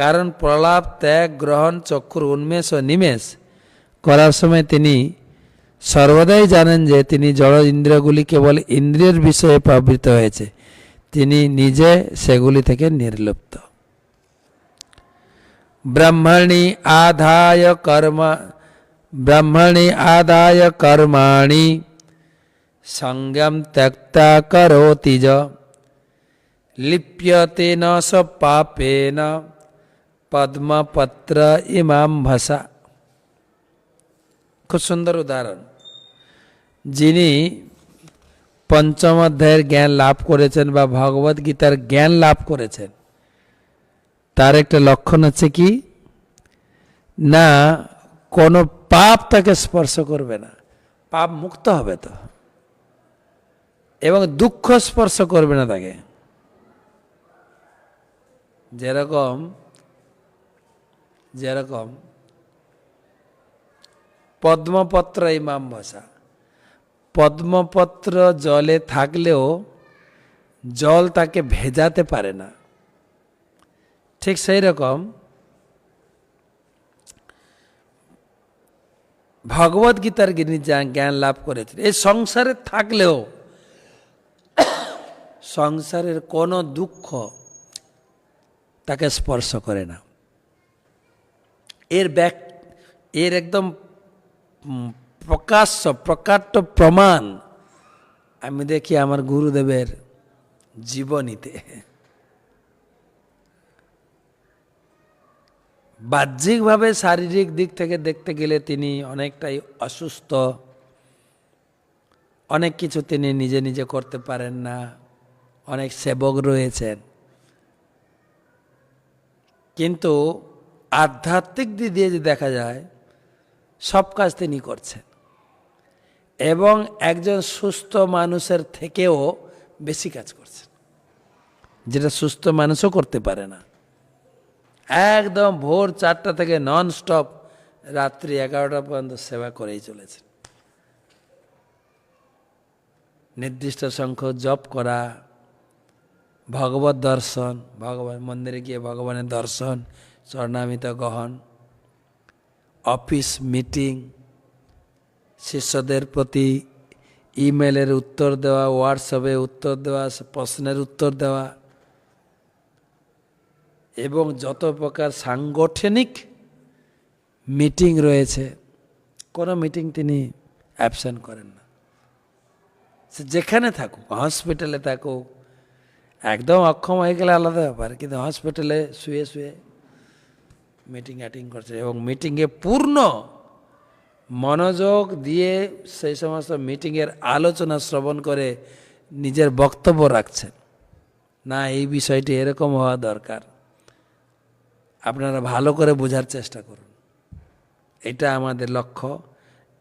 কারণ প্রলাপ, ত্যাগ, গ্রহণ, চক্ষুর উন্মেষ ও নিমেষ। করার সময় তিনি সর্বদাই জানেন যে তিনি জড় ইন্দ্রিয়গুলি কেবল ইন্দ্রিয়ের বিষয়ে প্রবৃত্ত হয়েছে। তিনি নিজে সেগুলি থেকে নির্লিপ্ত। ব্রহ্মণি আধায় কর্ম, ব্রহ্মণি আদায় কর্মাণি সঙ্গম ত্যক্তা করোতি লিপ্যতে ন স পাপেন। পদ্মপত্র ইমাম ভাষা খুব সুন্দর উদাহরণ যিনি পঞ্চম অধ্যায়ের জ্ঞান লাভ করেছেন বা ভগবত গীতার জ্ঞান লাভ করেছেন তার একটা লক্ষণ হচ্ছে কি না কোনো পাপ তাকে স্পর্শ করবে না পাপ মুক্ত হবে তো এবং দুঃখ স্পর্শ করবে না তাকে যেরকম যেরকম পদ্মপত্র ইমাম ভাষা পদ্মপত্র জলে থাকলেও জল তাকে ভেজাতে পারে না। ঠিক সেই রকম ভগবত গীতার জ্ঞান লাভ করেছেন, এই সংসারে থাকলেও সংসারের কোনো দুঃখ তাকে স্পর্শ করে না। এর ব্যাক, এর একদম প্রকাশ্য, প্রকাট্য প্রমাণ আমি দেখি আমার গুরুদেবের জীবনীতে। বাহ্যিকভাবে শারীরিক দিক থেকে দেখতে গেলে তিনি অনেকটাই অসুস্থ। অনেক কিছু তিনি নিজে নিজে করতে পারেন না। অনেক সেবক রয়েছেন। কিন্তু আধ্যাত্মিক দিক দিয়ে যদি দেখা যায়, সব কাজ তিনি করছেন। এবং একজন সুস্থ মানুষের থেকেও বেশি কাজ করছেন। যেটা সুস্থ মানুষও করতে পারে না। একদম ভোর চারটা থেকে নন স্টপ রাত্রি এগারোটা পর্যন্ত সেবা করেই চলেছেন। নির্দিষ্ট সংখ্যক জপ করা, ভগবত দর্শন, ভগবান মন্দিরে গিয়ে ভগবানের দর্শন স্বর্ণামিত গহন অফিস মিটিং, শিষ্যদের প্রতি ইমেলের উত্তর দেওয়া হোয়াটসঅ্যাপে উত্তর দেওয়া প্রশ্নের উত্তর দেওয়া, এবং যত প্রকার সাংগঠনিক মিটিং রয়েছে, কোনো মিটিং তিনি অ্যাবসেন্ট করেন না। সে যেখানে থাকুক, হসপিটালে থাকুক, একদম অক্ষম হয়ে গেলে আলাদা ব্যাপার, কিন্তু হসপিটালে শুয়ে শুয়ে মিটিং অ্যাটিং করছে এবং মিটিংয়ে পূর্ণ মনোযোগ দিয়ে সেই সমস্ত মিটিংয়ের আলোচনা শ্রবণ করে নিজের বক্তব্য রাখছেন। না, এই বিষয়টি এরকম হওয়া দরকার। আপনারা ভালো করে বোঝার চেষ্টা করুন। এটা আমাদের লক্ষ্য।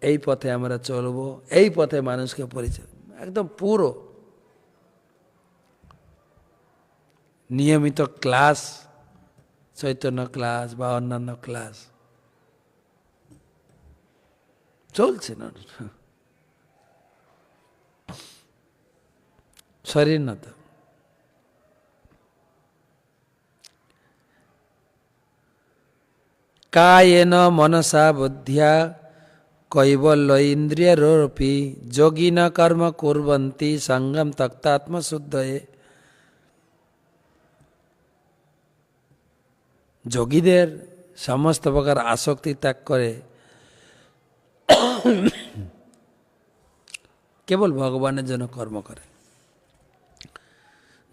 এই পথে আমরা চলব, এই পথে মানুষকে পরিচয়, একদম পুরো। নিয়মিত ক্লাস চৈতন্য ক্লাস বা অন্যান্য ক্লাস চলছে না শরীর না তো কায়েন মনসা বুদ্ধিয়া কৈবল্য ইন্দ্রিয়রোপি যোগিন কর্ম কুর্বন্তি সঙ্গম তক্তাত্মশুদ্ধয়ে যোগীদের সমস্ত প্রকার আসক্তি ত্যাগ করে কেবল ভগবানের জন্য কর্ম করে।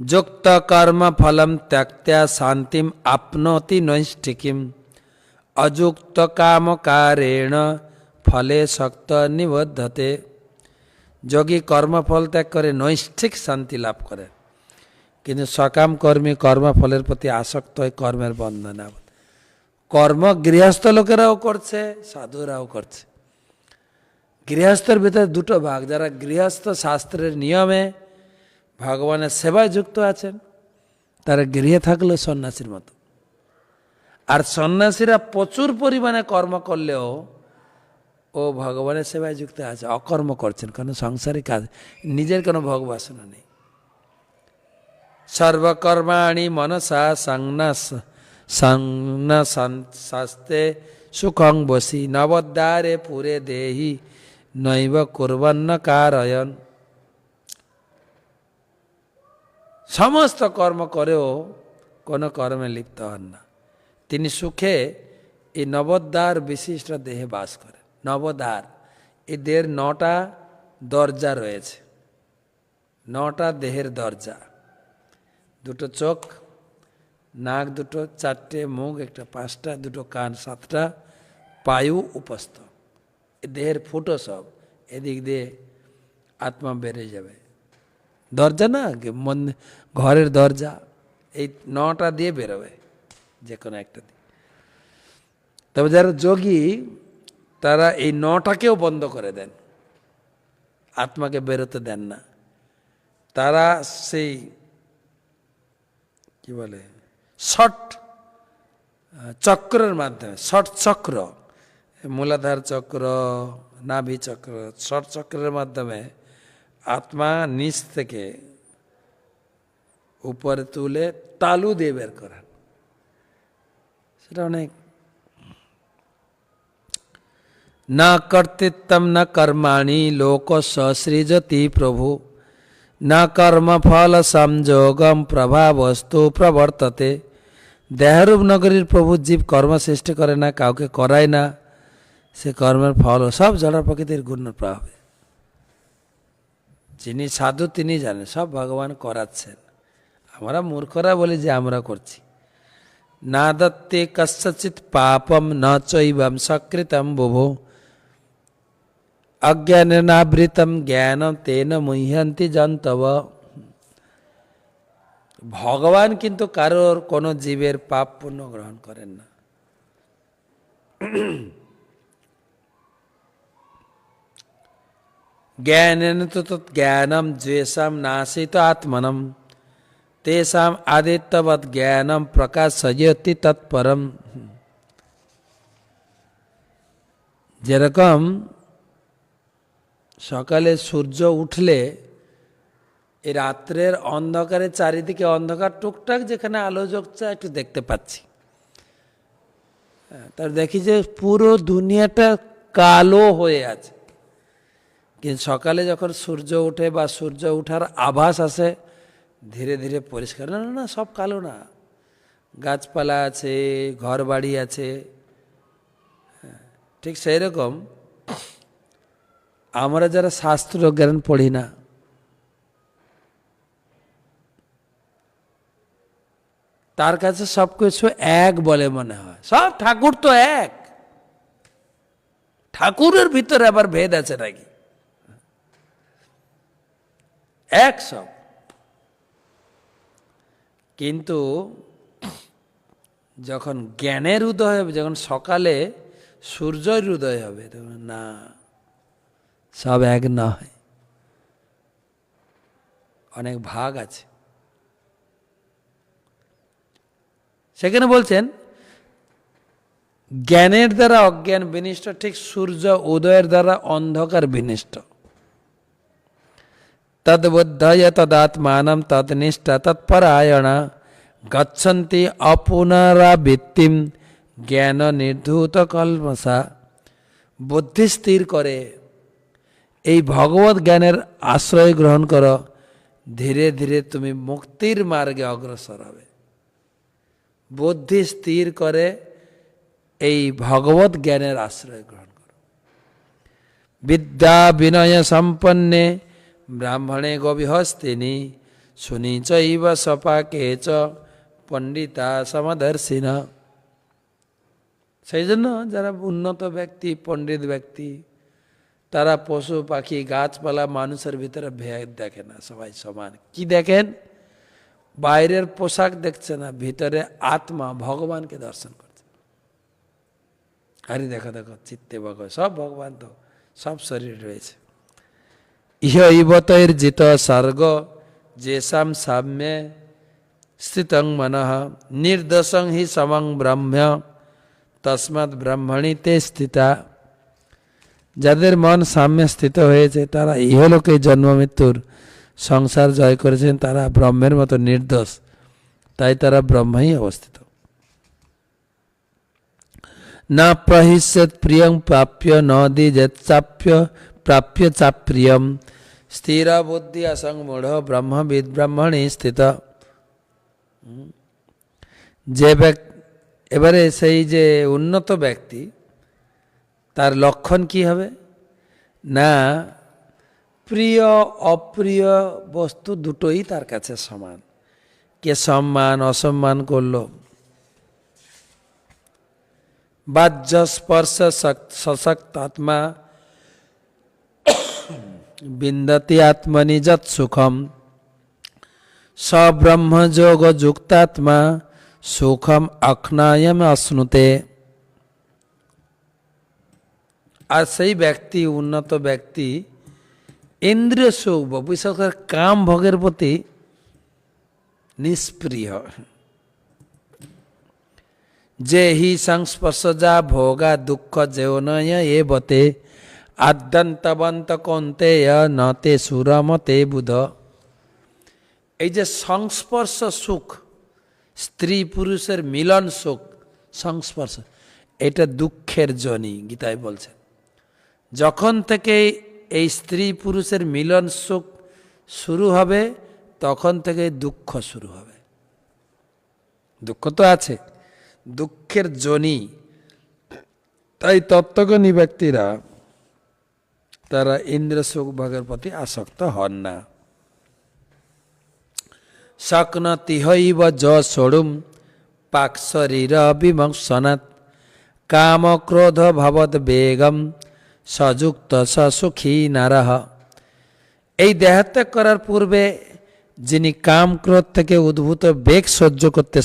যুক্ত কর্ম ফলম ত্যাক্ত্যা শান্তিম আপনতি নৈষ্ঠিকিম। অযুক্ত কামকারেণ ফলে শক্ত নিবদ্ধতে। যোগী কর্মফল ত্যাগ করে নৈষ্ঠিক শান্তি লাভ করে। কিন্তু সকাম কর্মী কর্মফলের প্রতি আসক্ত হয়ে কর্মের বন্ধনে। কর্ম গৃহস্থ লোকেরাও করছে, সাধুরাও করছে। গৃহস্থের ভিতরে দুটো ভাগ, যারা গৃহস্থ শাস্ত্রের নিয়মে ভগবানের সেবায় যুক্ত আছেন, তারা গৃহে থাকল সন্ন্যাসীর মতো। আর সন্ন্যাসীরা প্রচুর পরিমাণে কর্ম করলেও ও ভগবানের সেবায় যুক্ত আছে, অকর্ম করছেন, কোনো সংসারিক কাজ, নিজের কোনো ভগবাসনা নেই। সর্বকর্মাণি মনসা সংন্যাস সন্ন শাস্তে সুখং বসি নবদ্বারে পুরে দেহি নৈব কুর্বন্ন কারয়ন সমস্ত কর্ম করেও কোনো কর্মে লিপ্ত হন না তিনি সুখে এই নবদ্বার বিশিষ্ট দেহে বাস করেন নবদ্বার দেহের নটা দরজা রয়েছে নটা দেহের দরজা দুটো চোখ, নাক দুটো, চারটে মুখ, একটা পাঁচটা, দুটো কান সাতটা, পায়ু উপস্থ। দেহের ফুটো সব, এদিক দিয়ে আত্মা বেড়ে যাবে। দরজা না মন, ঘরের দরজা, এই নটা দিয়ে বেরোবে যে কোনো একটা দিয়ে। তবে যারা যোগী, তারা এই নটাকেও বন্ধ করে দেন। আত্মাকে বেরোতে দেন না। তারা সেই কি বলে? শট চক্রের মাধ্যমে, শট চক্র, মূলাধার চক্র, নাভি চক্র, শট চক্রের মাধ্যমে আত্মা নিচ থেকে উপরে তুলে তালু দিয়ে বের করেন। সেটা অনেক। না কর্তৃত্বম, না কর্মাণি লোক সসৃজতি প্রভু। কর্মফল সংযোগম প্রভাবস্তু প্রবর্ততে। দেহরূপ নগরীর প্রভু জীব কর্ম সৃষ্টি করে না, কাউকে করায় না। সে কর্মের ফল সব জড় প্রকৃতির গুণ প্রভাবে। যিনি সাধু, তিনি জানেন, সব ভগবান করাচ্ছেন। আমরা মূর্খরা বলি যে আমরা করছি। না দত্তে কস্যচিৎ পাপম ন চৈবম সকৃতম বুভো। অজ্ঞানাবৃতম জ্ঞানম তেন মুহ্যন্তি জন্তব ভগবান কিন্তু কারোর কোনো জীবের পাপ পুণ্য গ্রহণ করেন না জ্ঞানেন তো জ্ঞানম দ্বেষম নাশিত আত্মনম তেষাম আদিত্যবৎ জ্ঞানম প্রকাশয়তি তৎপরম যেরকম সকালে সূর্য উঠলে এই রাত্রের অন্ধকারে চারিদিকে অন্ধকার টুকটাক যেখানে আলো জ্বলছে একটু দেখতে পাচ্ছি। হ্যাঁ, তার দেখি যে পুরো দুনিয়াটা কালো হয়ে আছে। কিন্তু সকালে যখন সূর্য ওঠে বা সূর্য ওঠার আভাস আসে ধীরে ধীরে পরিষ্কার। না না না সব কালো না। গাছপালা আছে ঘর বাড়ি আছে। হ্যাঁ, ঠিক সেই রকম আমরা যারা শাস্ত্র জ্ঞান পড়ি না, তার কাছে সব কিছু এক বলে মনে হয়। সব ঠাকুর তো এক। ঠাকুরের ভিতরে আবার ভেদ আছে নাকি? এক সব। কিন্তু যখন জ্ঞানের উদয় হবে, যখন সকালে সূর্যের উদয় হবে, তখন না। সব এক না হয়। অনেক ভাগ আছে। সেখানে বলছেন, জ্ঞানের দ্বারা অজ্ঞান বিনিষ্ট, ঠিক সূর্য উদয়ের দ্বারা অন্ধকার বিনিষ্ট। তদ্বুদ্ধয় তদাত্মানম তদনিষ্ঠ তৎপরায়ণ গচ্ছন্তি অপুনরাবৃত্তিম জ্ঞান নির্ধূত কল্মসা বুদ্ধি স্থির করে এই ভগবত জ্ঞানের আশ্রয় গ্রহণ করো, ধীরে ধীরে তুমি মুক্তির মার্গে অগ্রসর হবে। বুদ্ধি স্থির করে এই ভগবত জ্ঞানের আশ্রয় গ্রহণ করো। বিদ্যা বিনয় সম্পন্নে ব্রাহ্মণে গবিহস্তিনি শুনি চৈব সপাকে চ পণ্ডিতা সমদর্শিনা। সেই জন্য যারা উন্নত ব্যক্তি, পণ্ডিত ব্যক্তি তারা পশু, পাখি, গাছপালা মানুষের ভিতরে ভেদ দেখে না, সবাই সমান। কি দেখেন? বাইরের পোশাক দেখছে না, ভিতরে আত্মা ভগবানকে দর্শন করছে। আরে দেখো দেখো, চিত্তে ভগবান সব ভগবান তো, সব শরীর রয়েছে। ইহ ইবতৈর জিত স্বর্গ যেসাম সাম্যে স্থিতং মনঃ নির্দশং হি সমং ব্রহ্ম, তসমাৎ ব্রহ্মণী তে স্থিতা। যাদের মন সাম্যে স্থিত হয়েছে, তারা ইহলোকে জন্ম মৃত্যুর সংসার জয় করেছেন, তারা ব্রহ্মের মতো নির্দোষ। তাই তারা ব্রহ্মেই অবস্থিত। না প্রহিষ্যৎ প্রিয়ং প্রাপ্য, ন দিজেত চাপ্য, প্রাপ্য চাপ্রিয়ম। স্থির বুদ্ধি অসংমূঢ় ব্রহ্মবিদ ব্রাহ্মণী স্থিত। যে ব্যক্তি এবারে সেই যে উন্নত ব্যক্তি তার লক্ষণ কি হবে? না, প্রিয়, অপ্রিয় বস্তু দুটোই তার কাছে সমান। কে সম্মান, অসম্মান করল? বাহ্য স্পর্শ সশক্ত আত্মা। বিন্দতি আত্মনি যৎ সুখম। সব্রহ্মযোগ যুক্তাত্মা সুখম অক্ষনায়ম অশ্নুতে আর সেই ব্যক্তি, উন্নত ব্যক্তি, ইন্দ্রিয় সুখ বা কাম ভোগের প্রতি নিষ্প্রিয়। যে হি সংস্পর্শ যা ভোগা দুঃখ যেওনয় এ বতে আদ্যন্তবন্ত কন্তেয় নতে সুরমতে বুধ। এই যে সংস্পর্শ সুখ, স্ত্রী পুরুষের মিলন সুখ, সংস্পর্শ, এটা দুঃখের জনি গীতায় বলছে। যখন থেকে এই স্ত্রী পুরুষের মিলন সুখ শুরু হবে, তখন থেকে দুঃখ শুরু হবে। দুঃখ তো আছে, দুঃখের জনি। তাই তত্ত্বজ্ঞানী ব্যক্তিরা, তারা ইন্দ্র সুখ ভোগের প্রতি আসক্ত হন না। শক্নতি হইব য ষড়ুম পাক শরীর বিমংসনাৎ। কাম ক্রোধ ভবদ বেগম সযুক্ত সুখী নারহ। এই দেহত্যাগ করার পূর্বে যিনি কাম ক্রোধ থেকে উদ্ভূত বেগ সহ্য করতে